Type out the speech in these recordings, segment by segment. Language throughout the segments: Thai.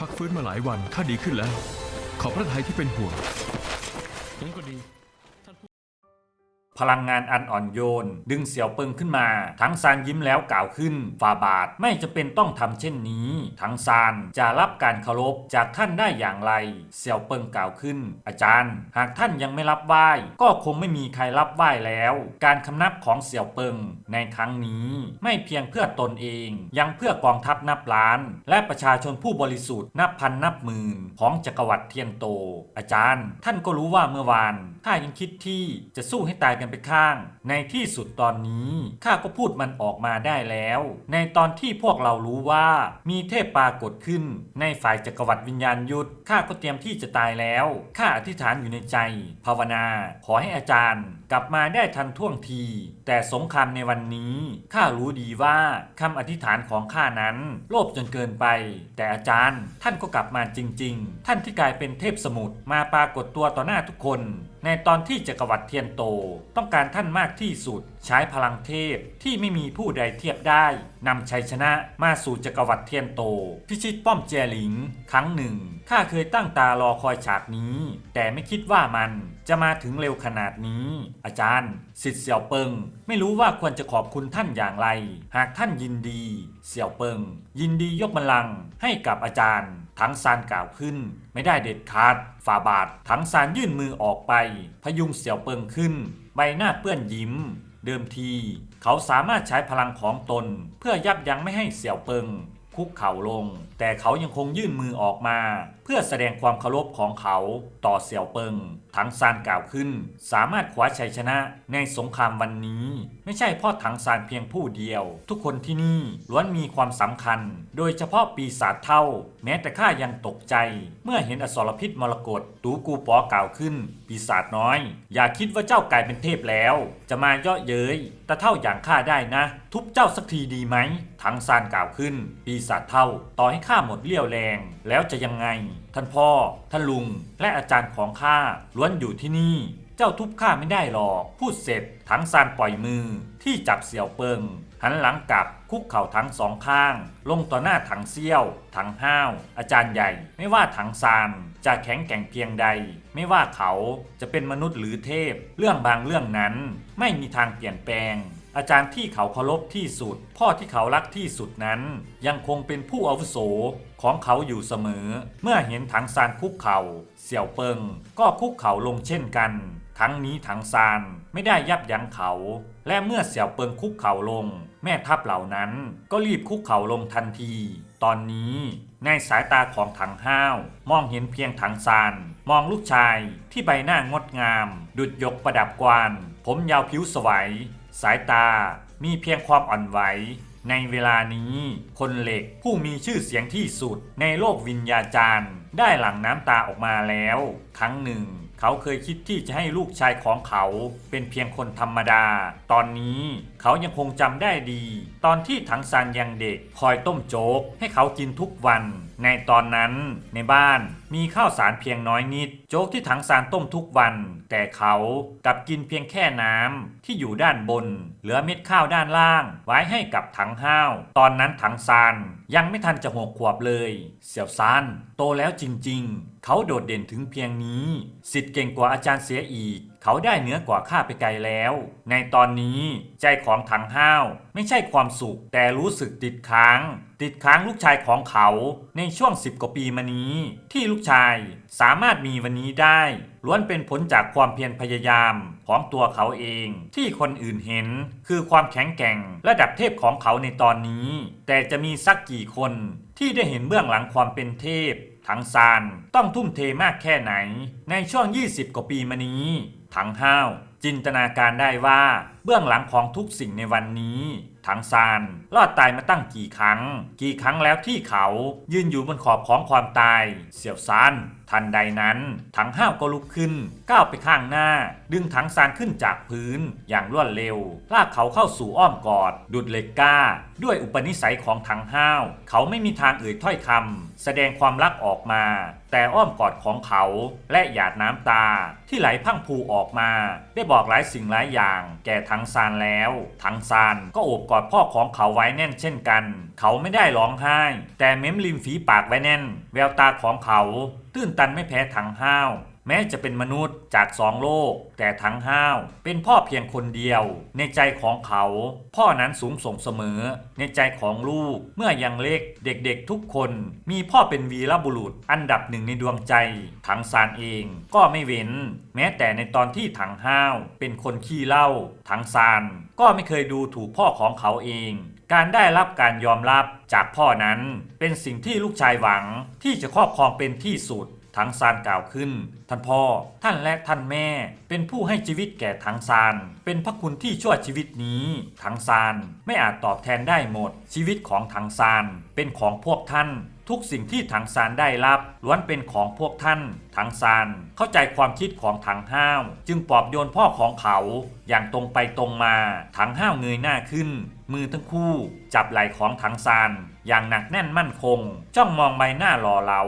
พักฟื้นมาหลายวันข้าดีขึ้นแล้ว ขอบพระทัยที่เป็นห่วงงั้นก็ดี พลังงานอันอ่อนโยน ดึงเสี่ยวเปิงขึ้นมา ทั้งซานยิ้มแล้วกล่าวขึ้นฝ่าบาทไม่จะเป็นต้องทำเช่นนี้ ทั้งซานจะรับการเคารพจากท่านได้อย่างไร เสี่ยวเปิงกล่าวขึ้น อาจารย์ หากท่านยังไม่รับไหว้ ก็คงไม่มีใครรับไหว้แล้ว การคำนับของเสี่ยวเปิงในครั้งนี้ไม่เพียงเพื่อตนเอง ยังเพื่อกองทัพนับล้าน และประชาชนผู้บริสุทธิ์นับพันนับหมื่นของจักรวรรดิเทียนโต อาจารย์ ท่านก็รู้ว่าเมื่อวานข้ายังคิดที่จะสู้ให้ตายกันไปข้าง ในที่สุดตอนนี้ข้าก็พูดมันออกมาได้แล้ว ในตอนที่พวกเรารู้ว่ามีเทพปรากฏขึ้น ในฝ่ายจักรวรรดิวิญญาณยุทธข้าก็เตรียมที่จะตายแล้วข้าอธิษฐานอยู่ในใจ ภาวนา ขอให้อาจารย์กลับมาได้ทันท่วงที แต่สงครามในวันนี้ข้ารู้ดีว่าคำอธิษฐานของข้านั้น โลภจนเกินไป แต่อาจารย์ท่านก็กลับมาจริง ๆ ท่านที่กลายเป็นเทพสมุทรมาปรากฏตัวต่อหน้าทุกคน ในตอนที่จักรวรรดิเทียนโต ต้องการท่านมากที่สุด ใช้พลังเทพที่ไม่มีผู้ใดเทียบได้นำชัยชนะมาสู่จักรวรรดิเทียนโต พิชิตป้อมเจยหลิง ครั้งหนึ่งข้าเคยตั้งตารอคอยฉากนี้ แต่ไม่คิดว่ามันจะมาถึงเร็วขนาดนี้ อาจารย์สิทธิ์เสี่ยวเปิง ไม่รู้ว่าควรจะขอบคุณท่านอย่างไร หากท่านยินดี เสี่ยวเปิง ยินดียกบัลลังก์ให้กับอาจารย์ ทั้งซานกล่าวขึ้น ไม่ได้เด็ดขาดฝ่าบาททั้งซานยื่นมือออกไป พยุงเสี่ยวเปิงขึ้น ใบหน้าเปื้อนยิ้ม เดิมทีเขาสามารถใช้พลังของตน เพื่อยับยั้งไม่ให้เสี่ยวเปิง คุกเข่าลง แต่เขายังคงยื่นมือออกมา เพื่อแสดงความเคารพของเขาต่อเสี่ยวเปิง ถังซานกล่าวขึ้น สามารถคว้าชัยชนะในสงครามวันนี้ ไม่ใช่เพ่อถังซานเพียงผู้เดียว ทุกคนที่นี่ล้วนมีความสำคัญ โดยเฉพาะปีศาจเท่า แม้แต่ข้ายังตกใจ เมื่อเห็นอสรพิษมรกตตูกูปอกล่าวขึ้น ปีศาจน้อย อย่าคิดว่าเจ้ากลายเป็นเทพแล้ว จะมาเยาะเย้ยแต่เท่าอย่างข้าได้นะ ทุบเจ้าสักทีดีไหมถังซานกล่าวขึ้น ปีศาจเท่า ต่อให้ข้าหมดเลี้ยวแรง แล้วจะยังไง ท่านพ่อ ท่านลุง และอาจารย์ของข้าล้วนอยู่ที่นี่ เจ้าทุบข้าไม่ได้หรอก พูดเสร็จถังซานปล่อยมือ ที่จับเสี่ยวเปิง หันหลังกลับคุกเข่าทั้งสองข้าง ลงต่อหน้าถังเซี่ยว ถังห้าว อาจารย์ใหญ่ ไม่ว่าถังซานจะแข็งแกร่งเพียงใด ไม่ว่าเขาจะเป็นมนุษย์หรือเทพ เรื่องบางเรื่องนั้นไม่มีทางเปลี่ยนแปลง อาจารย์ที่เขาเคารพที่สุด พ่อที่เขารักที่สุดนั้น ยังคงเป็นผู้อาวุโสของเขาอยู่เสมอ เมื่อเห็นถังซานคุกเขา่าเสี่ยวเปิง ก็คุกเข่าลงเช่นกันครั้งนี้ถังซานไม่ได้ยับยั้งเขา และเมื่อเสี่ยวเปิงคุกเข่าลง แม่ทัพเหล่านั้น ก็รีบคุกเข่าลงทันที ตอนนี้ในสายตาของถังห้าว มองเห็นเพียงถังซาน มองลูกชายที่ใบหน้างดงาม ดุดยกประดับกวาน ผมยาวผิวสวย สายตามีเพียงความอ่อนไหว ในเวลานี้คนเหล็กผู้มีชื่อเสียงที่สุดในโลกวิญญาจารย์ ได้หลั่งน้ำตาออกมาแล้ว ครั้งหนึ่ง เขาเคยคิดที่จะให้ลูกชายของเขาเป็นเพียงคนธรรมดา ตอนนี้ เขายังคงจำได้ดี ตอนที่ถังซานยังเด็กคอยต้มโจ๊ก ให้เขากินทุกวัน ในตอนนั้นในบ้านมีข้าวสารเพียงน้อยนิด โจ๊กที่ถังซานต้มทุกวัน แต่เขากลับกินเพียงแค่น้ำที่อยู่ด้านบน เหลือเม็ดข้าวด้านล่าง ไว้ให้กับถังห้าว ตอนนั้นถังซานยังไม่ทันจะหกขวบเลย เสี่ยวซานโตแล้วจริงๆ เขาโดดเด่นถึงเพียงนี้ สิทธิ์เก่งกว่าอาจารย์เสียอีก เขาได้เหนือกว่าข้าไปไกลแล้ว ในตอนนี้ใจของถังห้าว ไม่ใช่ความสุข แต่รู้สึกติดค้าง ติดค้างลูกชายของเขา ในช่วงสิบกว่าปีมานี้ ที่ลูกชายสามารถมีวันนี้ได้ล้วนเป็นผลจากความเพียรพยายามของตัวเขาเอง ที่คนอื่นเห็นคือความแข็งแกร่งระดับเทพของเขาในตอนนี้ แต่จะมีสักกี่คนที่ได้เห็นเบื้องหลังความเป็นเทพถังซานต้องทุ่มเทมากแค่ไหน ในช่วง 20 กว่าปีมานี้ ทั้งห้าวจินตนาการได้ว่าเบื้องหลังของทุกสิ่งในวันนี้ ถังซานรอดตายมาตั้งกี่ครั้ง กี่ครั้งแล้วที่เขายืนอยู่บนขอบของความตาย เสี่ยวซานทันใดนั้น ถังห้าวก็ลุกขึ้น ก้าวไปข้างหน้า ดึงถังซานขึ้นจากพื้น อย่างรวดเร็ว ลากเขาเข้าสู่อ้อมกอด ดุดเหล็กก้า ด้วยอุปนิสัยของถังห้าว เขาไม่มีทางเอ่ยถ้อยคำแสดงความรักออกมา แต่อ้อมกอดของเขาและหยาดน้ำตา ที่ไหลพังพูออกมา ได้บอกหลายสิ่งหลายอย่าง แก่ถังซานแล้ว ถังซานก็โอบกอดพ่อของเขาไว้แน่นเช่นกัน เขาไม่ได้ร้องไห้ แต่เม้มริมฝีปากไว้แน่น แววตาของเขา ตื้นตันไม่แพ้ถังห้าว แม้จะเป็นมนุษย์จากสองโลก แต่ทั้งห้าว เป็นพ่อเพียงคนเดียว ในใจของเขา พ่อนั้นสูงส่งเสมอ ในใจของลูกเมื่อยังเล็กเด็กๆทุกคน มีพ่อเป็นวีรบุรุษ อันดับหนึ่งในดวงใจ ถังซานเองก็ไม่เว้น แม้แต่ในตอนที่ถังห้าว เป็นคนขี้เล้าถังซานก็ไม่เคยดูถูกพ่อของเขาเองการได้รับการยอมรับจากพ่อนั้น เป็นสิ่งที่ลูกชายหวังที่จะครอบครองเป็นที่สุด ทั้งซานกล่าวขึ้น ท่านพ่อ ท่านและท่านแม่ เป็นผู้ให้ชีวิตแก่ทั้งซาน เป็นพระคุณที่ช่วยชีวิตนี้ ทั้งซานไม่อาจตอบแทนได้หมด ชีวิตของทั้งซานเป็นของพวกท่านทุกสิ่งที่ถังซานได้รับล้วนเป็นของพวกท่านถังซานเข้าใจความคิดของถังห้าว จึงปลอบโยนพ่อของเขา อย่างตรงไปตรงมาถังห้าวเงยหน้าขึ้น มือทั้งคู่ จับไหล่ของถังซาน อย่างหนักแน่นมั่นคง จ้องมองใบหน้าหล่อเหลา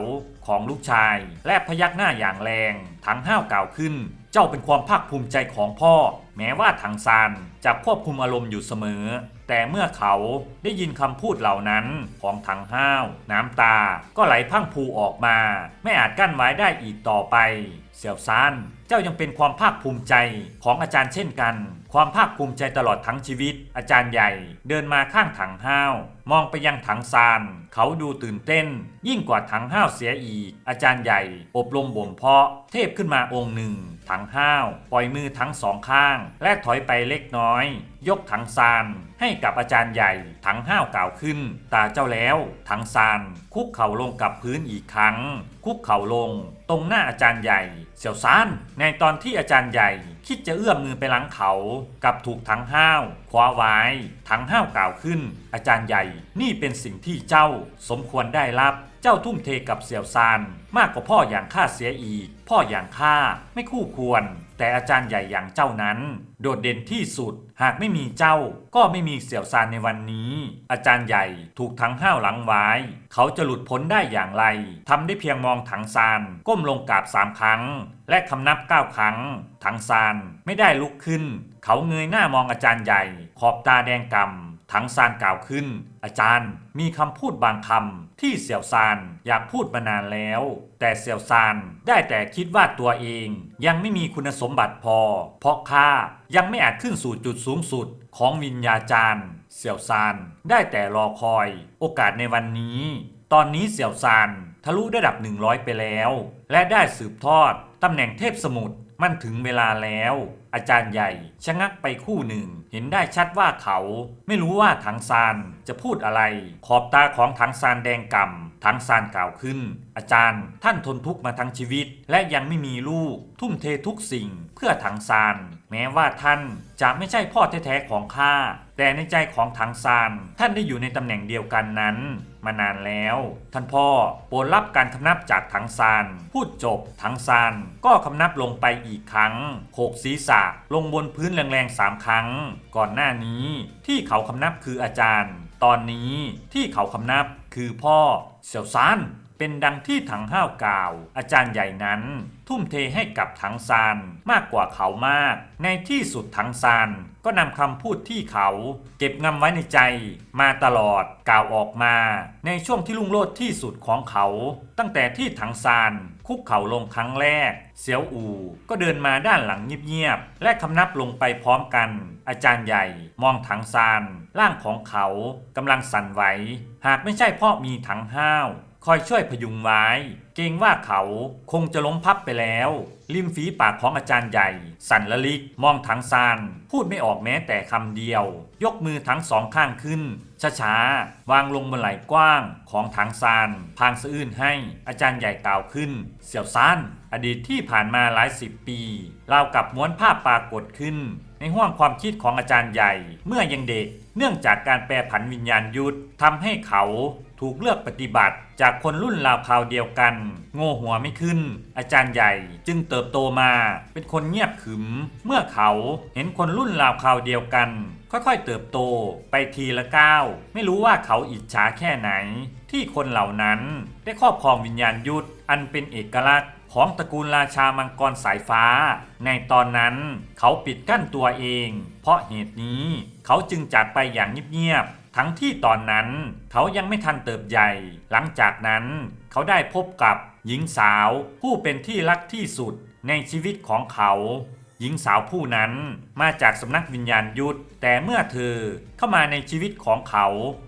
ของลูกชาย และพยักหน้าอย่างแรงถังห้าวกล่าวขึ้น เจ้าเป็นความภาคภูมิใจของพ่อ แม้ว่าถังซานจะควบคุมอารมณ์อยู่เสมอ แต่เมื่อเขาได้ยินคำพูดเหล่านั้นของถังห้าว น้ำตา ก็ไหลพังพูออกมา ไม่อาจกั้นไว้ได้อีกต่อไป เสี่ยวซาน เจ้ายังเป็นความภาคภูมิใจของอาจารย์เช่นกัน ความภาคภูมิใจตลอดทั้งชีวิต อาจารย์ใหญ่เดินมาข้างถังห้าว มองไปยังถังซาน เขาดูตื่นเต้น ยิ่งกว่าถังห้าวเสียอีก อาจารย์ใหญ่ อบรมบ่มเพาะ เทพขึ้นมาองค์หนึ่ง ถังห้าว ปล่อยมือทั้งสองข้าง และถอยไปเล็กน้อยยกถังซานให้กับอาจารย์ใหญ่ ถังห้าวกล่าวขึ้น ตาเจ้าแล้ว ถังซานคุกเข่าลงกับพื้นอีกครั้ง คุกเข่าลง ตรงหน้าอาจารย์ใหญ่ เสี่ยวซาน ในตอนที่อาจารย์ใหญ่ คิดจะเอื้อมมือไปล้างเขา กับถูกถังห้าวคว้าไว้ ถังห้าวกล่าวขึ้น อาจารย์ใหญ่ นี่เป็นสิ่งที่เจ้าสมควรได้รับเจ้าทุ่มเทกับเสี่ยวซาน มากกว่าพ่ออย่างข้าเสียอีก พ่ออย่างข้าไม่คู่ควร แต่อาจารย์ใหญ่อย่างเจ้านั้น โดดเด่นที่สุด หากไม่มีเจ้า ก็ไม่มีเสี่ยวซานในวันนี้ อาจารย์ใหญ่ถูกถังห้าวหลังไว้ เขาจะหลุดพ้นได้อย่างไรทำได้เพียงมองถังซานก้มลงกราบสามครั้ง และคำนับเก้าครั้ง ถังซานไม่ได้ลุกขึ้น เขาเงยหน้ามองอาจารย์ใหญ่ ขอบตาแดงกำ ถังซานกล่าวขึ้น อาจารย์มีคำพูดบางคำที่เสี่ยวซานอยากพูดมานานแล้ว แต่เสี่ยวซานได้แต่คิดว่าตัวเอง ยังไม่มีคุณสมบัติพอ เพราะข้ายังไม่อาจขึ้นสู่จุดสูงสุดของวิญญาจารย์ เสี่ยวซานได้แต่รอคอย โอกาสในวันนี้ ตอนนี้เสี่ยวซานทะลุระดับ 100 ไปแล้ว และได้สืบทอดตำแหน่งเทพสมุทร มันถึงเวลาแล้ว อาจารย์ใหญ่ชะงักไปคู่หนึ่ง เห็นได้ชัดว่าเขา ไม่รู้ว่าถังซานจะพูดอะไร ขอบตาของถังซานแดงก่ำ ถังซานกล่าวขึ้น อาจารย์ ท่านทนทุกข์มาทั้งชีวิต และยังไม่มีลูก ทุ่มเททุกสิ่งเพื่อถังซาน แม้ว่าท่านจะไม่ใช่พ่อแท้ๆของข้าแต่ในใจของถังซาน ท่านได้อยู่ในตำแหน่งเดียวกันนั้น มานานแล้ว ท่านพ่อโปรดรับการคำนับจากถังซาน พูดจบถังซาน ก็คำนับลงไปอีกครั้ง โขกศีรษะลงบนพื้นแรงๆสามครั้ง ก่อนหน้านี้ที่เขาคำนับคืออาจารย์ ตอนนี้ที่เขาคำนับคือพ่อ เสี่ยวซานเป็นดังที่ถังห้าวกล่าว อาจารย์ใหญ่นั้น ทุ่มเทให้กับถังซานมากกว่าเขามาก ในที่สุดถังซานก็นำคำพูดที่เขา เก็บงำไว้ในใจ มาตลอดกล่าวออกมา ในช่วงที่ลุ่งโลดที่สุดของเขา ตั้งแต่ที่ถังซานคุกเข่าลงครั้งแรก เสียวอูก็เดินมาด้านหลังเงียบๆและคำนับลงไปพร้อมกัน อาจารย์ใหญ่ มองถังซานร่างของเขากำลังสั่นไหว หากไม่ใช่เพ่อมีถังห้าวคอยช่วยพยุงไว้ เกรงว่าเขาคงจะล้มพับไปแล้ว ริมฝีปากของอาจารย์ใหญ่ สั่นละลิก มองถังซาน พูดไม่ออกแม้แต่คำเดียว ยกมือทั้งสองข้างขึ้น ช้าๆ วางลงบนไหล่กว้างของถังซาน พางสะอื้นให้อาจารย์ใหญ่กล่าวขึ้น เสี่ยวซาน อดีตที่ผ่านมาหลายสิบปี เรากับม้วนภาพปรากฏขึ้น ในห้วงความคิดของอาจารย์ใหญ่ เมื่อยังเด็ก เนื่องจากการแปรผันวิญญาณยุทธทำให้เขาถูกเลือกปฏิบัติ จากคนรุ่นราวคราวเดียวกัน โง่หัวไม่ขึ้น อาจารย์ใหญ่จึงเติบโตมา เป็นคนเงียบขรึม เมื่อเขาเห็นคนรุ่นราวคราวเดียวกัน ค่อยๆเติบโตไปทีละก้าวไม่รู้ว่าเขาอิจฉาแค่ไหน ที่คนเหล่านั้นได้ครอบครองวิญญาณยุทธอันเป็นเอกลักษณ์ ของตระกูลราชามังกรสายฟ้า ในตอนนั้นเขาปิดกั้นตัวเอง เพราะเหตุนี้เขาจึงจากไปอย่างเงียบๆทั้งที่ตอนนั้นเขายังไม่ทันเติบใหญ่ หลังจากนั้นเขาได้พบกับหญิงสาวผู้เป็นที่รักที่สุดในชีวิตของเขา หญิงสาวผู้นั้นมาจากสำนักวิญญาณยุทธแต่เมื่อเธอเข้ามาในชีวิตของเขา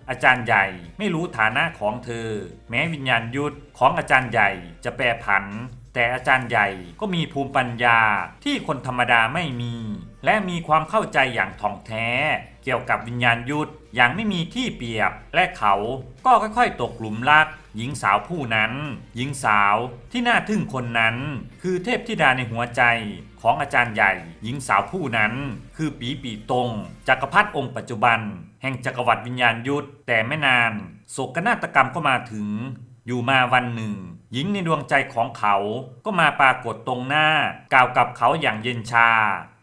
อาจารย์ใหญ่ไม่รู้ฐานะของเธอ แม้วิญญาณยุทธของอาจารย์ใหญ่จะแปรผัน แต่อาจารย์ใหญ่ก็มีภูมิปัญญาที่คนธรรมดาไม่มี และมีความเข้าใจอย่างถ่องแท้ เกี่ยวกับวิญญาณยุทธอย่างไม่มีที่เปรียบ และเขาก็ค่อยๆ ตกหลุมรัก หญิงสาวผู้นั้น หญิงสาวที่น่าทึ่งคนนั้น คือเทพธิดาในหัวใจของอาจารย์ใหญ่ หญิงสาวผู้นั้น คือปีปีตรงจักรพรรดิองค์ปัจจุบัน แห่งจักรวรรดิวิญญาณยุทธแต่ไม่นานโศกนาฏกรรมก็มาถึง อยู่มาวันหนึ่ง หญิงในดวงใจของเขาก็มาปรากฏตรงหน้ากล่าวกับเขาอย่างเย็นชา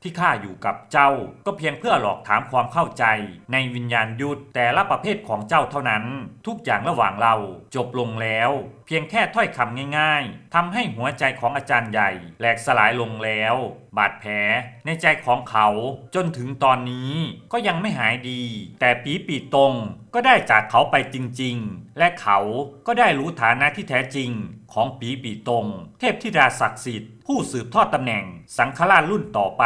ที่ข้าอยู่กับเจ้า ก็เพียงเพื่อหลอกถามความเข้าใจ ในวิญญาณยุทธแต่ละประเภทของเจ้าเท่านั้น ทุกอย่างระหว่างเราจบลงแล้ว เพียงแค่ถ้อยคำง่ายๆทำให้หัวใจของอาจารย์ใหญ่แหลกสลายลงแล้ว บาดแผลในใจของเขาจนถึงตอนนี้ก็ยังไม่หายดี แต่ปีปีตรงก็ได้จากเขาไปจริงๆ และเขาก็ได้รู้ฐานะที่แท้จริงของปีปีตรง เทพธิดาศักดิ์สิทธิ์ผู้สืบทอดตำแหน่งสังฆราชรุ่นต่อไป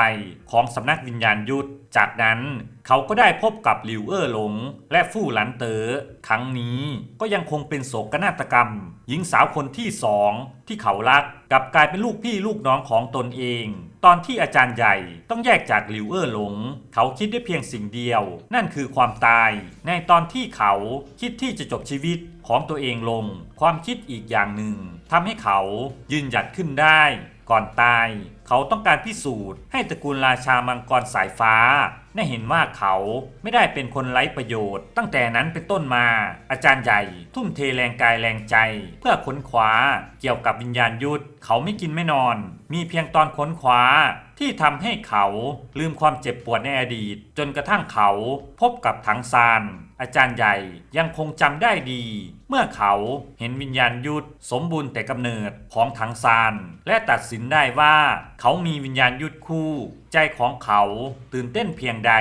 ของสำนักวิญญาณยุทธจากนั้นเขาก็ได้พบกับหลิวเอ้อหลง และฟู่หลันเตอ๋อครั้งนี้ก็ยังคงเป็นโศกนาฏกรรม หญิงสาวคนที่สองที่เขารักกลับกลายเป็นลูกพี่ลูกน้องของตนเอง ตอนที่อาจารย์ใหญ่ต้องแยกจากหลิวเอ้อหลง เขาคิดได้เพียงสิ่งเดียว นั่นคือความตาย ในตอนที่เขาคิดที่จะจบชีวิตของตัวเองลง ความคิดอีกอย่างหนึ่งทำให้เขายืนหยัดขึ้นได้ ก่อนตาย เขาต้องการพิสูจน์ให้ตระกูลราชามังกรสายฟ้า ได้เห็นว่าเขาไม่ได้เป็นคนไร้ประโยชน์ ตั้งแต่นั้นเป็นต้นมา อาจารย์ใหญ่ทุ่มเทแรงกายแรงใจ เพื่อค้นคว้าเกี่ยวกับวิญญาณยุทธเขาไม่กินไม่นอน มีเพียงตอนค้นคว้าที่ทำให้เขาลืมความเจ็บปวดในอดีต จนกระทั่งเขาพบกับถังซาน อาจารย์ใหญ่ยังคงจำได้ดี เมื่อเขาเห็นวิญญาณยุทธสมบูรณ์แต่กำเนิดของถังซาน และตัดสินได้ว่า เขามีวิญญาณยุทธคู่ ใจของเขาตื่นเต้นเพียงใด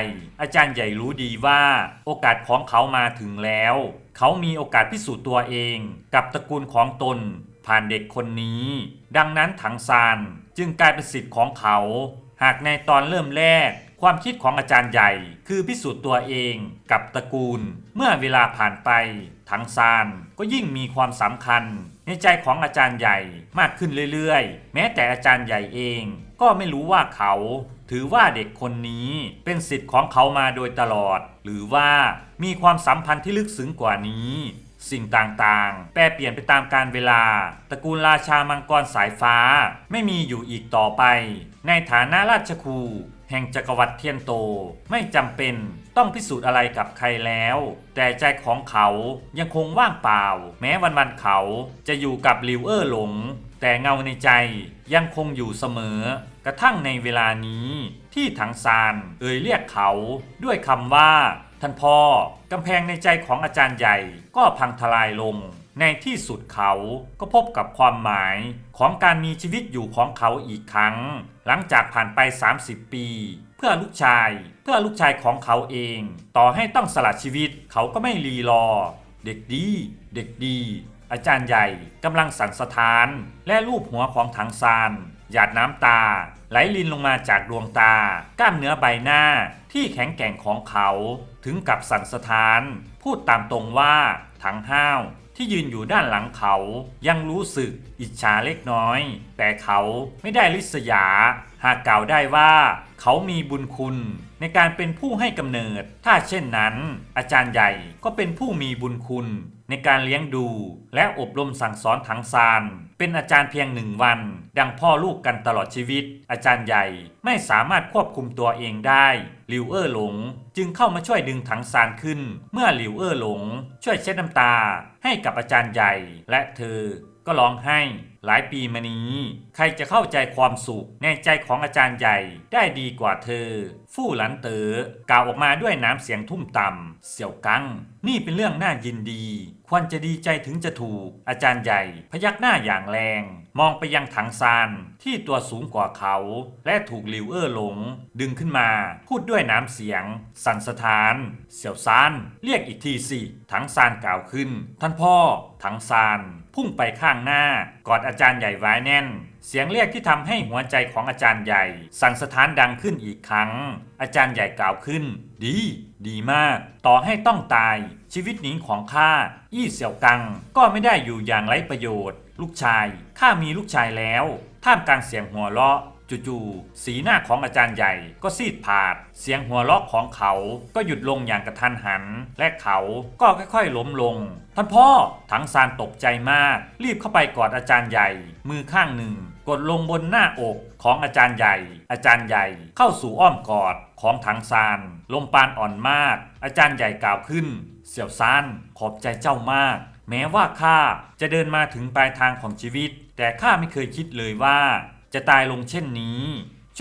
อาจารย์ใหญ่รู้ดีว่าโอกาสของเขามาถึงแล้ว เขามีโอกาสพิสูจน์ตัวเองกับตระกูลของตนผ่านเด็กคนนี้ ดังนั้นถังซานจึงกลายเป็นสิทธิ์ของเขา หากในตอนเริ่มแรก ความคิดของอาจารย์ใหญ่ คือพิสูจน์ตัวเองกับตระกูล เมื่อเวลาผ่านไปถังซานก็ยิ่งมีความสำคัญ ในใจของอาจารย์ใหญ่มากขึ้นเรื่อยๆ แม้แต่อาจารย์ใหญ่เองก็ไม่รู้ว่าเขา ถือว่าเด็กคนนี้เป็นสิทธิ์ของเขามาโดยตลอด หรือว่ามีความสัมพันธ์ที่ลึกซึ้งกว่านี้ สิ่งต่างๆ แปรเปลี่ยนไปตามกาลเวลา ตระกูลราชามังกรสายฟ้า ไม่มีอยู่อีกต่อไป ในฐานะราชครู แห่งจักรวรรดิเทียนโตไม่จำเป็นต้องพิสูจน์อะไรกับใครแล้ว แต่ใจของเขายังคงว่างเปล่า แม้วันๆเขาจะอยู่กับลิวเออร์หลง แต่เงาในใจยังคงอยู่เสมอ กระทั่งในเวลานี้ ที่ถังซานเอ่ยเรียกเขาด้วยคำว่า ท่านพ่อกำแพงในใจของอาจารย์ใหญ่ก็พังทลายลง ในที่สุดเขาก็พบกับความหมายของการมีชีวิตอยู่ของเขาอีกครั้ง หลังจากผ่านไป 30 ปี เพื่อลูกชาย เพื่อลูกชายของเขาเอง ต่อให้ต้องสละชีวิตเขาก็ไม่รีรอ เด็กดี เด็กดี อาจารย์ใหญ่กำลังสั่นสะท้าน และรูปหัวของถังซานหยาดน้ำตา ไหลลินลงมาจากดวงตา กล้ามเนื้อใบหน้าที่แข็งแกร่งของเขา ถึงกับสั่นสะท้าน พูดตามตรงว่าถังห้าว ที่ยืนอยู่ด้านหลังเขายังรู้สึกอิจฉาเล็กน้อย แต่เขาไม่ได้ลิษยา หากกล่าวได้ว่าเขามีบุญคุณในการเป็นผู้ให้กำเนิด ถ้าเช่นนั้น อาจารย์ใหญ่ก็เป็นผู้มีบุญคุณ ในการเลี้ยงดู และอบรมสั่งสอนถังซาน เป็นอาจารย์เพียงหนึ่งวัน ดังพ่อลูกกันตลอดชีวิต อาจารย์ใหญ่ไม่สามารถควบคุมตัวเองได้หลิวเอ้อหลง จึงเข้ามาช่วยดึงถังซานขึ้น เมื่อหลิวเอ้อหลง ช่วยเช็ดน้ำตา ให้กับอาจารย์ใหญ่ และเธอก็ร้องไห้หลายปีมานี้ ใครจะเข้าใจความสุขในใจของอาจารย์ใหญ่ได้ดีกว่าเธอ ฟู่หลันเต๋อกล่าวออกมาด้วยน้ำเสียงทุ่มต่ำเสี่ยวกัง นี่เป็นเรื่องน่ายินดี ควรจะดีใจถึงจะถูก อาจารย์ใหญ่พยักหน้าอย่างแรง มองไปยังถังซานที่ตัวสูงกว่าเขา และถูกลิวเออร์หลง ดึงขึ้นมา พูดด้วยน้ำเสียง สั่นสะท้าน เสี่ยวซาน เรียกอีกทีสิ ถังซานกล่าวขึ้น ท่านพ่อ ถังซาน พุ่งไปข้างหน้ากอดอาจารย์ใหญ่ไว้แน่นเสียงเรียกที่ทำให้หัวใจของอาจารย์ใหญ่ สั่นสะท้านดังขึ้นอีกครั้ง อาจารย์ใหญ่กล่าวขึ้น ดี ดีมาก ต่อให้ต้องตาย ชีวิตนี้ของข้าอี้เสี่ยวกัง ก็ไม่ได้อยู่อย่างไร้ประโยชน์ ลูกชายข้ามีลูกชายแล้ว ท่ามกลางเสียงหัวเราะจู่ๆสีหน้าของอาจารย์ใหญ่ก็ซีดผาด เสียงหัวเราะของเขาก็หยุดลงอย่างกระทันหัน และเขาก็ค่อยๆล้มลง ท่านพ่อถังซานตกใจมาก รีบเข้าไปกอดอาจารย์ใหญ่ มือข้างหนึ่ง กดลงบนหน้าอกของอาจารย์ใหญ่ อาจารย์ใหญ่เข้าสู่อ้อมกอด ของถังซาน ลมปานอ่อนมาก อาจารย์ใหญ่กล่าวขึ้น เสี่ยวซาน ขอบใจเจ้ามาก แม้ว่าข้าจะเดินมาถึงปลายทางของชีวิต แต่ข้าไม่เคยคิดเลยว่า จะตายลงเช่นนี้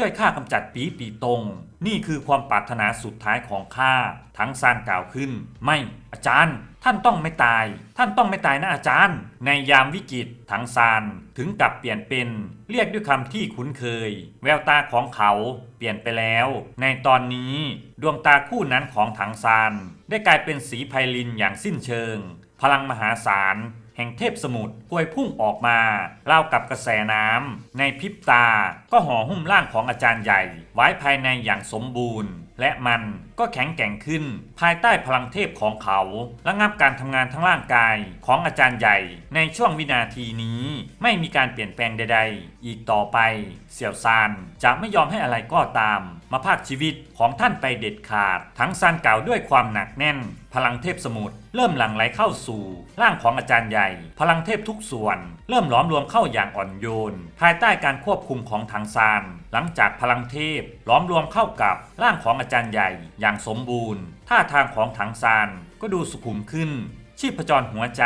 ช่วยข้ากำจัดปีปีตรง นี่คือความปรารถนาสุดท้ายของข้าทั้งซานกล่าวขึ้น ไม่อาจารย์ ท่านต้องไม่ตาย ท่านต้องไม่ตายนะอาจารย์ ในยามวิกฤตทั้งซานถึงกับเปลี่ยนเป็น เรียกด้วยคำที่คุ้นเคย แววตาของเขาเปลี่ยนไปแล้ว ในตอนนี้ดวงตาคู่นั้นของถังซานได้กลายเป็นสีไพลินอย่างสิ้นเชิง พลังมหาศาล แห่งเทพสมุทรกวยพุ่งออกมาเล่ากับกระแสน้ำในพริบตาก็ห่อหุ้มร่างของอาจารย์ใหญ่ ไว้ภายในอย่างสมบูรณ์ และมัน ก็แข็งแกร่งขึ้น ภายใต้พลังเทพของเขาระงับการทำงานทั้งร่างกายของอาจารย์ใหญ่ ในช่วงวินาทีนี้ไม่มีการเปลี่ยนแปลงใด ๆ อีกต่อไป เสี่ยวซานจะไม่ยอมให้อะไรก็ตาม มาพากชีวิตของท่านไปเด็ดขาด ทั้งซานเก่าด้วยความหนักแน่น พลังเทพสมุทรเริ่มหลั่งไหลเข้าสู่ ร่างของอาจารย์ใหญ่ พลังเทพทุกส่วน เริ่มหลอมรวมเข้าอย่างอ่อนโยน ภายใต้การควบคุมของทางซานหลังจากพลังเทพหล้อมรวมเข้ากับร่างของอาจารย์ใหญ่อย่างสมบูรณ์ ท่าทางของถังซานก็ดูสุขุมขึ้น ชีพจรหัวใจ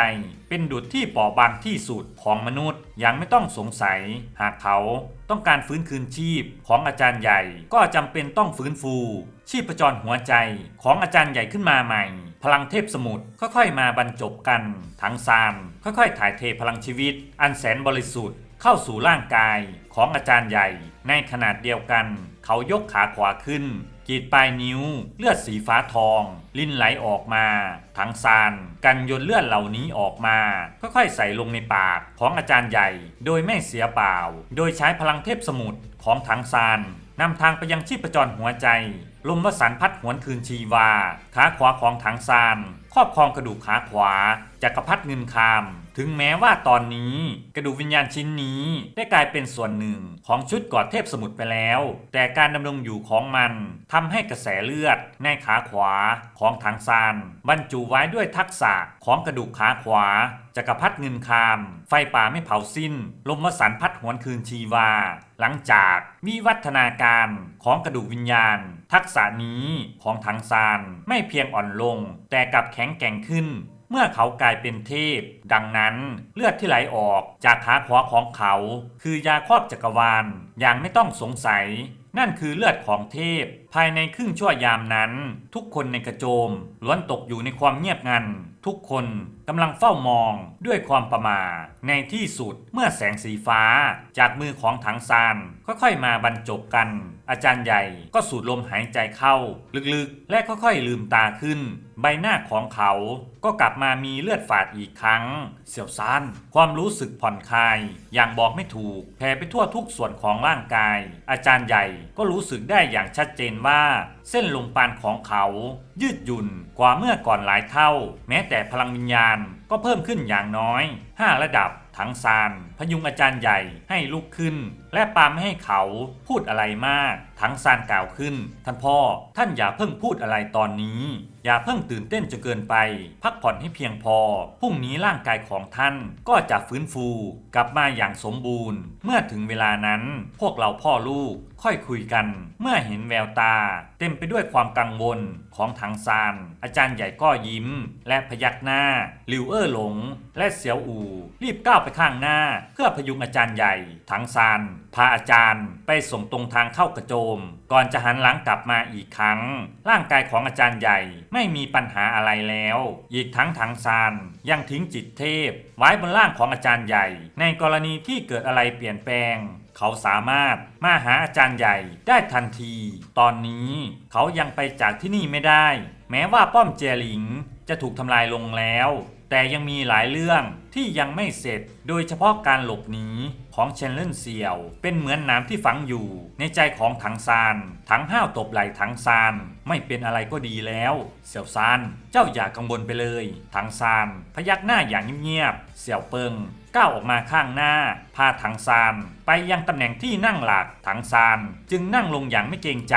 เป็นดุจที่ปราะบางที่สุดของมนุษย์ยังไม่ต้องสงสัย หากเขาต้องการฟื้นคืนชีพของอาจารย์ใหญ่ ก็จำเป็นต้องฟื้นฟู ชีพจรหัวใจของอาจารย์ใหญ่ขึ้นมาใหม่ พลังเทพสมุทรค่อยๆ มาบรรจบกันทั้งซานค่อยๆ ถ่ายเทพลังชีวิต อันแสนบริสุทธิ์เข้าสู่ร่างกายของอาจารย์ใหญ่ ในขนาดเดียวกัน เขายกขาขวาขึ้น กรีดปลายนิ้ว เลือดสีฟ้าทอง ลิ้นไหลออกมาทั้งซาน กันยนเลือดเหล่านี้ออกมา ค่อยๆใส่ลงในปากของอาจารย์ใหญ่ โดยไม่เสียเปล่า โดยใช้พลังเทพสมุทรของถังซานนำทางไปยังชีพจรหัวใจ ลมวสันพัดหวนคืนชีวา ขาขวาของถังซาน ครอบครองกระดูกขาขวาจักรพรรดิเงินคาม ถึงแม้ว่าตอนนี้กระดูกวิญญาณชิ้นนี้ ได้กลายเป็นส่วนหนึ่งของชุดกอดเทพสมุทรไปแล้ว แต่การดำรงอยู่ของมันทำให้กระแสเลือดในขาขวาของทางซานบรรจุไว้ด้วยทักษะของกระดูกขาขวาจักรพรรดิเงินคาม ไฟป่าไม่เผาสิ้น ลมวสันพัดหวนคืนชีวา หลังจากวิวัฒนาการของกระดูกวิญญาณ ทักษะนี้ของทางซานไม่เพียงอ่อนลง แต่กลับแข็งแกร่งขึ้น เมื่อเขากลายเป็นเทพ ดังนั้นเลือดที่ไหลออกจากขาขวาของเขา คือยาครอบจักรวาลอย่างไม่ต้องสงสัย นั่นคือเลือดของเทพ ภายในครึ่งชั่วยามนั้น ทุกคนในกระโจมล้วนตกอยู่ในความเงียบงัน ทุกคนกำลังเฝ้ามองด้วยความประมาในที่สุดเมื่อแสงสีฟ้า จากมือของถังซานค่อยๆมาบรรจบกัน อาจารย์ใหญ่ก็สูดลมหายใจเข้า ลึกๆ และค่อยๆลืมตาขึ้น ใบหน้าของเขาก็กลับมามีเลือดฝาดอีกครั้ง เสี่ยวซานความรู้สึกผ่อนคลาย อย่างบอกไม่ถูกแผ่ไปทั่วทุกส่วนของร่างกาย อาจารย์ใหญ่ก็รู้สึกได้อย่างชัดเจนว่า เส้นลมปานของเขายืดหยุ่นกว่าเมื่อก่อนหลายเท่า แม้แต่พลังวิญญาณก็เพิ่มขึ้นอย่างน้อย 5 ระดับทั้งซานพยุงอาจารย์ใหญ่ให้ลุกขึ้น และปามให้เขาพูดอะไรมาก ทั้งซานกล่าวขึ้น ท่านพ่อ ท่านอย่าเพิ่งพูดอะไรตอนนี้ อย่าเพิ่งตื่นเต้นจนเกินไป พักผ่อนให้เพียงพอ พรุ่งนี้ร่างกายของท่านก็จะฟื้นฟู กลับมาอย่างสมบูรณ์ เมื่อถึงเวลานั้น พวกเราพ่อลูกค่อยคุยกัน เมื่อเห็นแววตา เต็มไปด้วยความกังวลของทางซาน อาจารย์ใหญ่ก็ยิ้ม และพยักหน้าลิวเออร์หลง และเสียวอูรีบก้าวไปข้างหน้า เพื่อพยุงอาจารย์ใหญ่ทางซาน พาอาจารย์ ไปส่งตรงทางเข้ากระโจม ก่อนจะหันหลังกลับมาอีกครั้ง ร่างกายของอาจารย์ใหญ่ไม่มีปัญหาอะไรแล้ว อีกทั้งถังซานยังทิ้งจิตเทพ ไว้บนร่างของอาจารย์ใหญ่ ในกรณีที่เกิดอะไรเปลี่ยนแปลง เขาสามารถมาหาอาจารย์ใหญ่ได้ทันที ตอนนี้เขายังไปจากที่นี่ไม่ได้ แม้ว่าป้อมเจยหลิงจะถูกทำลายลงแล้ว แต่ยังมีหลายเรื่องที่ยังไม่เสร็จ โดยเฉพาะการหลบหนี ของเชนเลนเซียว เป็นเหมือนน้ำที่ฝังอยู่ ในใจของถังซานถังห้าวตบไหลถังซาน ไม่เป็นอะไรก็ดีแล้ว เสี่ยวซาน เจ้าอย่ากังวลไปเลยถังซาน พยักหน้าอย่างเงียบๆเสี่ยวเปิงก้าวออกมาข้างหน้า พาถังซาน ไปยังตำแหน่งที่นั่งหลักถังซาน จึงนั่งลงอย่างไม่เกรงใจ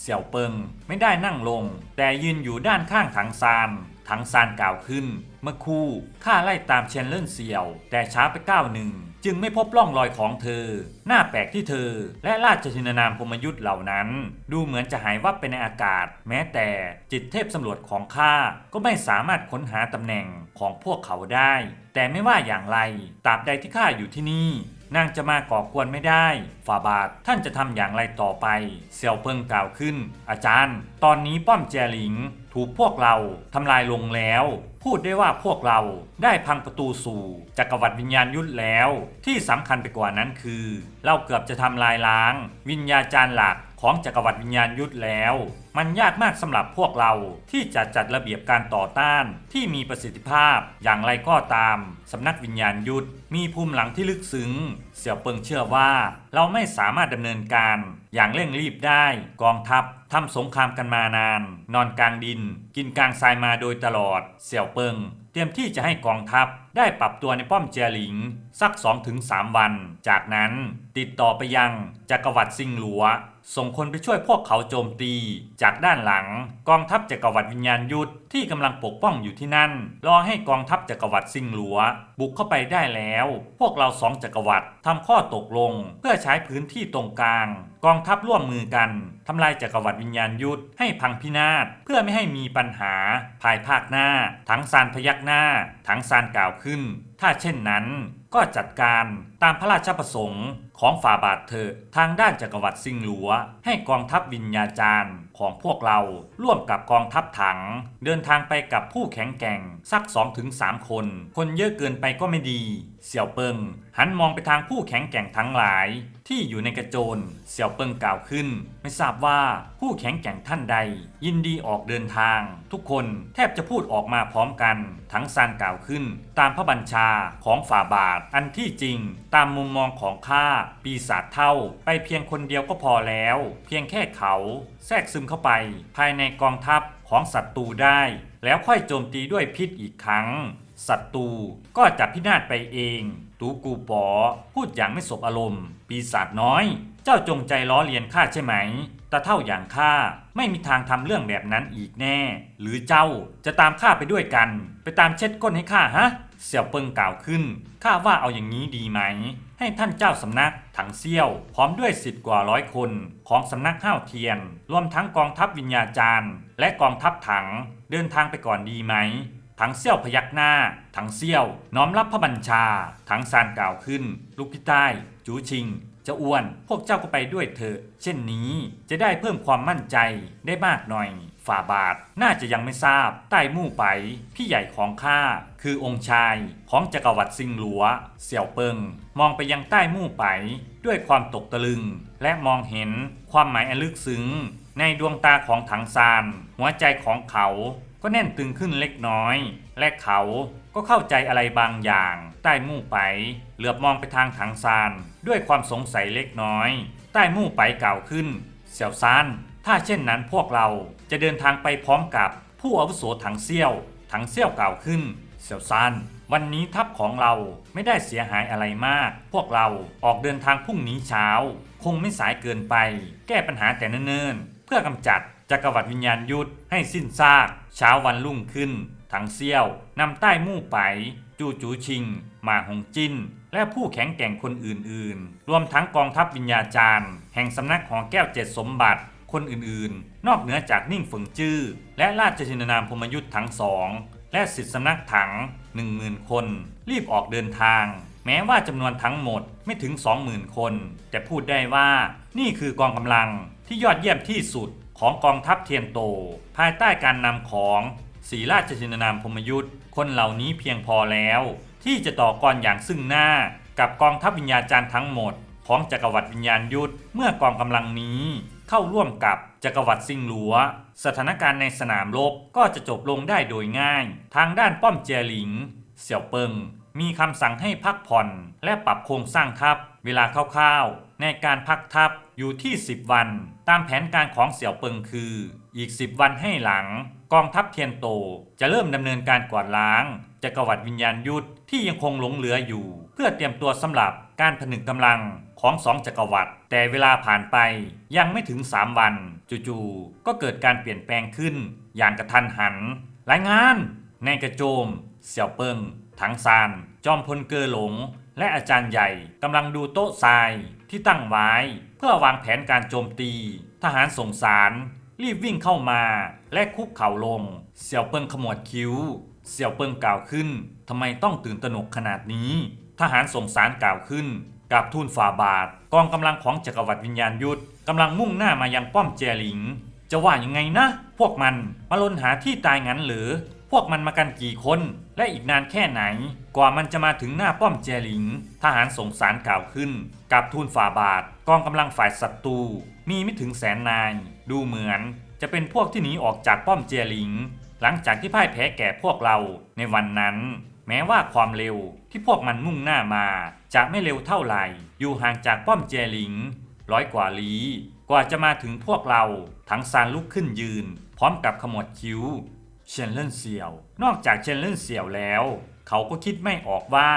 เสี่ยวเปิงไม่ได้นั่งลง แต่ยืนอยู่ด้านข้างถังซานถังซานกล่าวขึ้น เมื่อคู่ข้าไล่ตามเชนเลนเซียว แต่ช้าไปก้าวหนึ่ง จึงไม่พบร่องรอยของเธอ หน้าแปลกที่เธอ และราชชินานามพมยุทธ์เหล่านั้น ดูเหมือนจะหายวับไปในอากาศ แม้แต่จิตเทพสำรวจของข้าก็ไม่สามารถค้นหาตำแหน่งของพวกเขาได้ แต่ไม่ว่าอย่างไรตราบใดที่ข้าอยู่ที่นี่นางจะมาก่อกวนไม่ได้ฝ่าบาทท่านจะทำอย่างไรต่อไป เสี่ยวเพิงกล่าวขึ้น อาจารย์ ตอนนี้ป้อมเจยหลิง ถูกพวกเราทำลายลงแล้ว พูดได้ว่าพวกเราได้พังประตูสู่จักรวรรดิวิญญาณยุทธแล้ว ที่สำคัญไปกว่านั้นคือ เราเกือบจะทำลายล้าง วิญญาจารย์หลัก ของจักรวรรดิวิญญาณยุทธแล้ว มันยากมากสำหรับพวกเราที่จะจัดระเบียบการต่อต้านที่มีประสิทธิภาพอย่างไรก็ตามสำนักวิญญาณยุทธมีภูมิหลังที่ลึกซึ้ง เสี่ยวเปิงเชื่อว่าเราไม่สามารถดำเนินการอย่างเร่งรีบได้กองทัพทำสงครามกันมานาน นอนกลางดิน กินกลางทรายมาโดยตลอด เสี่ยวเปิง เตรียมที่จะให้กองทัพได้ปรับตัวในป้อมเจียหลิง สัก 2-3 วัน จากนั้นติดต่อไปยังจักรวรรดิซิงหลัว ส่งคนไปช่วยพวกเขาโจมตี จากด้านหลัง กองทัพจักรวรรดิวิญญาณยุทธที่กำลังปกป้องอยู่ที่นั่น รอให้กองทัพจักรวรรดิซิงหลัว บุกเข้าไปได้แล้ว พวกเราสองจักรวรรดิทำข้อตกลง เพื่อใช้พื้นที่ตรงกลาง กองทัพร่วมมือกันทำลายจักรวรรดิวิญญาณยุทธให้พังพินาศเพื่อไม่ให้มีปัญหา ภายภาคหน้า ทั้งซานพยักหน้า ทั้งซานกล่าวขึ้น ถ้าเช่นนั้นก็จัดการตามพระราชประสงค์ ของฝ่าบาทเธอทางด้านจักรวรรดิซิงหลัว ให้กองทัพวิญญาจารย์ของพวกเราร่วมกับกองทัพถัง เดินทางไปกับผู้แข็งแกร่ง สัก 2-3 คน คนเยอะเกินไปก็ไม่ดีเสี่ยวเปิงหันมองไปทางผู้แข็งแกร่งทั้งหลาย ที่อยู่ในกระโจนเสี่ยวเปิงกล่าวขึ้น ไม่ทราบว่าผู้แข็งแกร่งท่านใด ยินดีออกเดินทาง ทุกคนแทบจะพูดออกมาพร้อมกัน ทั้งซานกล่าวขึ้น ตามพระบัญชาของฝ่าบาท อันที่จริง ตามมุมมองของข้าปีศาจเท่า ไปเพียงคนเดียวก็พอแล้ว เพียงแค่เขาแทรกซึมเข้าไป ภายในกองทัพของศัตรูได้ แล้วค่อยโจมตีด้วยพิษอีกครั้ง ศัตรูก็จะพินาศไปเอง ตูกูปอพูดอย่างไม่สบอารมณ์ ปีศาจน้อย เจ้าจงใจล้อเลียนข้าใช่ไหมแต่เท่าอย่างข้าไม่มีทางทำเรื่องแบบนั้นอีกแน่ หรือเจ้าจะตามข้าไปด้วยกัน ไปตามเช็ดก้นให้ข้าฮะ เสี่ยวเปิงกล่าวขึ้น ข้าว่าเอาอย่างนี้ดีไหม ให้ท่านเจ้าสำนักถังเซี่ยว พร้อมด้วยสิทธิ์กว่าร้อยคน ของสำนักห้าวเทียน รวมทั้งกองทัพวิญญาจารย์ และกองทัพถัง เดินทางไปก่อนดีไหม ถังเซี่ยวพยักหน้าถังเซี่ยว น้อมรับพระบัญชาถังซานกล่าวขึ้น ลูกพี่ใต้ จูชิงเจะอ้วน พวกเจ้าก็ไปด้วยเถอะ เช่นนี้จะได้เพิ่มความมั่นใจได้มากหน่อย ฝ่าบาทน่าจะยังไม่ทราบ ใต้มู่ไป พี่ใหญ่ของข้า คือองค์ชาย ของจักรวรรดิซิงหลัว เสี่ยวเปิง มองไปยังใต้มู่ไป ด้วยความตกตะลึง และมองเห็นความหมายอันลึกซึ้งในดวงตาของถังซาน หัวใจของเขา ก็แน่นตึงขึ้นเล็กน้อย และเขาก็เข้าใจอะไรบางอย่าง ใต้มู่ไป เหลือบมองไปทางถังซาน ด้วยความสงสัยเล็กน้อย ใต้มู่ไปกล่าวขึ้น เสี่ยวซาน ถ้าเช่นนั้นพวกเราจะเดินทางไปพร้อมกับผู้อาวุโสถังเซี่ยว ถังเซี่ยวกล่าวขึ้น เสี่ยวซานวันนี้ทัพของเราไม่ได้เสียหายอะไรมาก พวกเราออกเดินทางพรุ่งนี้เช้า คงไม่สายเกินไป แก้ปัญหาแต่เนิ่นๆ เพื่อกำจัด จักรวรรดิวิญญาณยุทธให้สิ้นซาก เช้าวันรุ่งขึ้น ถังเซี่ยวนำใต้มู่ไป จูจูชิง มาหงจิ้น และผู้แข็งแกร่งคนอื่นๆ รวมทั้งกองทัพวิญญาจารย์ แห่งสำนักหอแก้วเจ็ดสมบัติคนอื่นๆ นอกเหนือจากนิ่งฝงจื้อ และราชชินนามพมยุทธ์ทั้งสอง และสิทธิสำนักถัง 10,000 คน รีบออกเดินทาง แม้ว่าจำนวนทั้งหมดไม่ถึง 20,000 คน แต่พูดได้ว่านี่คือกองกำลังที่ยอดเยี่ยมที่สุด ของกองทัพเทียนโต ภายใต้การนำของศรีราชชินนามพมยุทธ์คนเหล่านี้เพียงพอแล้ว ที่จะต่อกรอย่างซึ่งหน้ากับกองทัพวิญญาจารย์ทั้งหมด ของจักรวรรดิวิญญาณยุทธเมื่อกองกำลังนี้เข้าร่วมกับจักรวรรดิซิงหลัว สถานการณ์ในสนามรบก็จะจบลงได้โดยง่าย ทางด้านป้อมเจียหลิง เสี่ยวเปิง มีคำสั่งให้พักผ่อน และปรับโครงสร้างทัพ เวลาคร่าวๆ ในการพักทัพ อยู่ที่ 10 วัน ตามแผนการของเสี่ยวเปิงคือ อีก 10 วันให้หลัง กองทัพเทียนโตจะเริ่มดำเนินการกวาดล้างจักรวรรดิวิญญาณยุทธที่ยังคงหลงเหลืออยู่ เพื่อเตรียมตัวสำหรับการผนึกกำลังของสองจักรวรรดิแต่เวลาผ่านไปยังไม่ถึง 3 วัน จู่ๆก็เกิดการเปลี่ยนแปลงขึ้น อย่างกระทันหัน รายงานในกระโจม เสี่ยวเปิงถังซาน จอมพลเกอหลง และอาจารย์ใหญ่กำลังดูโต๊ะทรายที่ตั้งไว้ เพื่อวางแผนการโจมตี ทหารส่งสารรีบวิ่งเข้ามาและคุกเข่าลง เสี่ยวเปิงขมวดคิ้ว เสี่ยวเปิงกล่าวขึ้นทำไมต้องตื่นตระหนกขนาดนี้ ทหารส่งสารกล่าวขึ้นกับทูลฝ่าบาท กองกำลังของจักรวรรดิวิญญาณยุทธกำลังมุ่งหน้ามายังป้อมเจยหลิง จะว่ายังไงนะ พวกมันมาลนหาที่ตายงั้นหรือ พวกมันมากันกี่คนและอีกนานแค่ไหน กว่ามันจะมาถึงหน้าป้อมเจยหลิง ทหารสงสารกล่าวขึ้นกับทูลฝ่าบาท กองกำลังฝ่ายศัตรูมีไม่ถึงแสนนาย ดูเหมือนจะเป็นพวกที่หนีออกจากป้อมเจยหลิง หลังจากที่พ่ายแพ้แก่พวกเราในวันนั้น แม้ว่าความเร็วที่พวกมันมุ่งหน้ามา จะไม่เร็วเท่าไหร่ อยู่ห่างจากป้อมเจยหลิง ร้อยกว่าลี้กว่าจะมาถึงพวกเราทั้งซานลุกขึ้นยืน พร้อมกับขมวดคิ้วเชนเล่นเสี่ยว นอกจากเชนเล่นเสี่ยวแล้ว เขาก็คิดไม่ออกว่า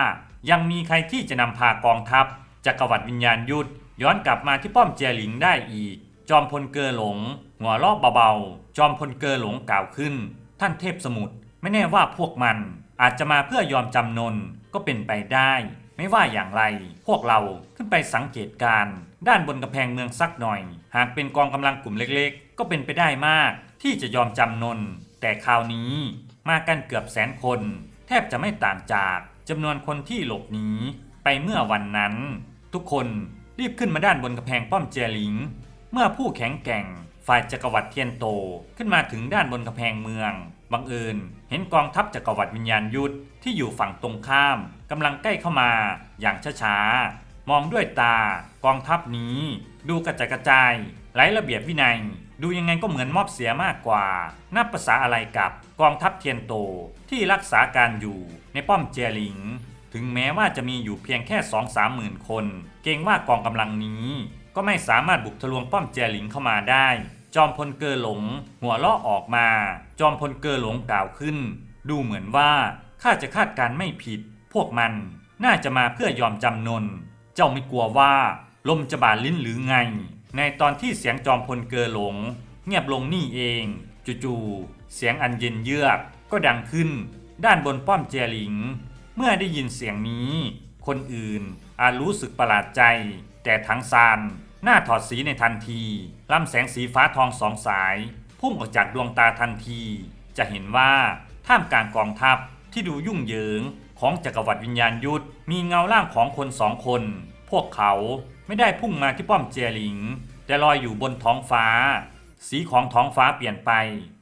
ยังมีใครที่จะนำพากองทัพจักรวรรดิวิญญาณยุทธ ย้อนกลับมาที่ป้อมเจียหลิงได้อีก จอมพลเกอหลง หัวลอบเบาๆ จอมพลเกอหลงกล่าวขึ้น ท่านเทพสมุทรไม่แน่ว่าพวกมันอาจจะมาเพื่อยอมจำนนก็เป็นไปได้ ไม่ว่าอย่างไร พวกเราขึ้นไปสังเกตการณ์ด้านบนกำแพงเมืองสักหน่อย หากเป็นกองกำลังกลุ่มเล็กๆ ก็เป็นไปได้มาก ที่จะยอมจำนน แต่คราวนี้มากันเกือบแสนคน แทบจะไม่ต่างจากจำนวนคนที่หลบหนีไปเมื่อวันนั้น ทุกคน รีบขึ้นมาด้านบนกำแพงป้อมเจียหลิง เมื่อผู้แข็งแกร่ง ฝ่ายจักรวรรดิเทียนโตขึ้นมาถึงด้านบนกำแพงเมือง บังเอิญเห็นกองทัพจักรวรรดิวิญญาณยุทธที่อยู่ฝั่งตรงข้ามกำลังใกล้เข้ามาอย่างช้าๆ มองด้วยตากองทัพนี้ ดูกระจายกระจายไร้ระเบียบวินัย ดูยังไงก็เหมือนมอบเสียมากกว่า นับภาษาอะไรกับกองทัพเทียนโตที่รักษาการอยู่ในป้อมเจียหลิง ถึงแม้ว่าจะมีอยู่เพียงแค่สองสามหมื่นคน เกรงว่ากองกำลังนี้ ก็ไม่สามารถบุกทะลวงป้อมเจียหลิงเข้ามาได้ จอมพลเกอหลง หัวเราะออกมา จอมพลเกอหลงกล่าวขึ้น ดูเหมือนว่าข้าจะคาดการไม่ผิด พวกมันน่าจะมาเพื่อยอมจำนน เจ้าไม่กลัวว่า ลมจะบาดลิ้นหรือไง ในตอนที่เสียงจอมพลเกอหลง เงียบลงนี่เอง จู่ๆเสียงอันเย็นเยือกก็ดังขึ้น ด้านบนป้อมเจียหลิง เมื่อได้ยินเสียงนี้ คนอื่น อาจรู้สึกประหลาดใจ แต่ทั้งซานหน้าถอดสีในทันทีลำแสงสีฟ้าทองสองสาย พุ่งออกจากดวงตาทันที จะเห็นว่าท่ามกลางกองทัพที่ดูยุ่งเหยิงของจักรวรรดิวิญญาณยุทธมีเงาร่างของคนสองคน พวกเขาไม่ได้พุ่งมาที่ป้อมเจียหลิง แต่ลอยอยู่บนท้องฟ้า สีของท้องฟ้าเปลี่ยนไป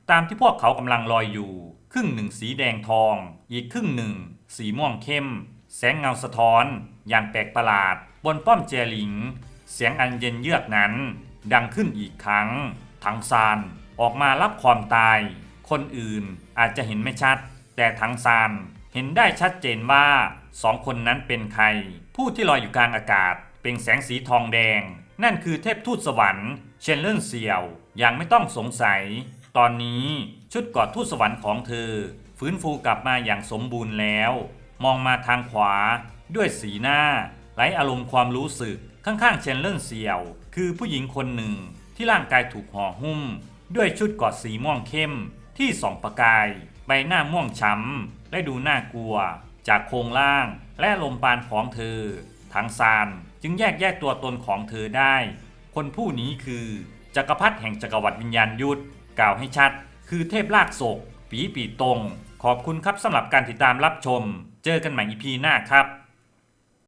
ตามที่พวกเขากำลังลอยอยู่ ครึ่งหนึ่งสีแดงทอง อีกครึ่งหนึ่ง สีม่วงเข้ม แสงเงาสะท้อน อย่างแปลกประหลาดบนป้อมเจลิง เสียงอันเย็นเยือกนั้น ดังขึ้นอีกครั้งทังซานออกมารับความตาย คนอื่นอาจจะเห็นไม่ชัด แต่ทังซานเห็นได้ชัดเจนว่าสองคนนั้นเป็นใคร ผู้ที่ลอยอยู่กลางอากาศ เป็นแสงสีทองแดง นั่นคือเทพทูตสวรรค์เชนเลินเซียว อย่างไม่ต้องสงสัย ตอนนี้ชุดกอดทูตสวรรค์ของเธอ ฟื้นฟูกลับมาอย่างสมบูรณ์แล้ว มองมาทางขวา ด้วยสีหน้าไร้อารมณ์ความรู้สึกข้างๆเชนเลินเซียว คือผู้หญิงคนหนึ่งที่ร่างกายถูกห่อหุ้ม ด้วยชุดกอดสีม่วงเข้มที่ส่องประกาย ใบหน้าม่วงช้ำและดูน่ากลัว จากโครงล่างและลมปานของเธอทางซานจึงแยกแยกตัวตนของเธอได้ คนผู้นี้คือจักรพรรดิแห่งจักรวรรดิวิญญาณยุทธกล่าวให้ชัด คือเทพลากศก ปีปีตรง ขอบคุณครับสำหรับการติดตามรับชม เจอกันใหม่อีพีหน้าครับ